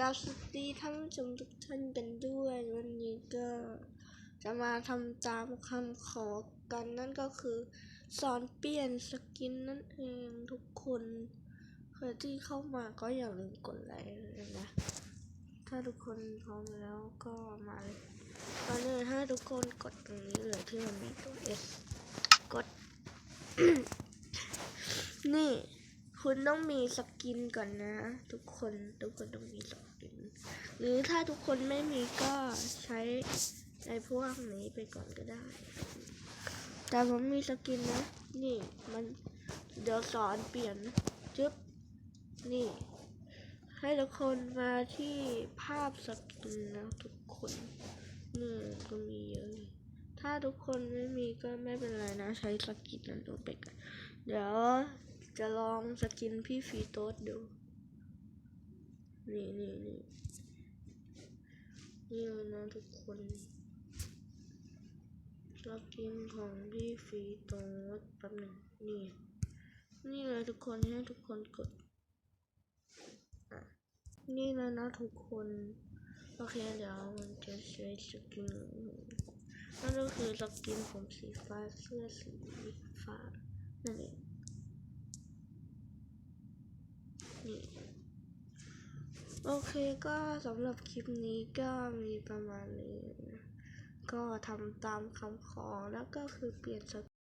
กาสวัสดีท่านผู้ชมทุกท่านกันด้วย วันนี้ก็จะมาทำตามคำขอกันนั่นก็คือ สอนเปลี่ยนสกินนั่นเองทุกคนใครที่เข้ามาก็อย่าลืมกดไลค์เลยนะ ถ้าทุกคนพร้อมแล้วก็มาเลยตอนนี้ถ้าทุกคนกดตรงนี้เลยที่มันมีตัว S กด นี่ คุณต้องมีสกินก่อนนะ ทุกคนทุกคนต้องมีสกิน หรือถ้าทุกคนไม่มีก็ใช้ในพวกนี้ไปก่อนก็ได้ แต่ผมมีสกินนะ นี่มันเดี๋ยวสอนเปลี่ยนนะจึ๊บนี่ ให้ทุกคนมาที่ภาพสกินนะทุกคนนี่ก็มีเยอะเลยถ้าทุกคนไม่มีก็ไม่เป็นไรนะ ใช้สกินนั้นลงไปกันเดี๋ยว จะลองสกินพี่ฟีโต้ดู นี่นี่นี่นี่เลยนะทุกคนสกินของพี่ฟีโต้แป๊บหนึ่งนี่นี่เลยทุกคนให้ทุกคนกด นี่เลยนะทุกคนโอเคเดี๋ยวมันจะใช้สกินนั่นก็คือสกินผมสีฟ้าเสื้อสีฟ้านั่นเอง นี่โอเคก็สำหรับคลิปนี้ก็มีประมาณนี้นะ ก็ทำตามคำขอแล้วก็คือเปลี่ยนส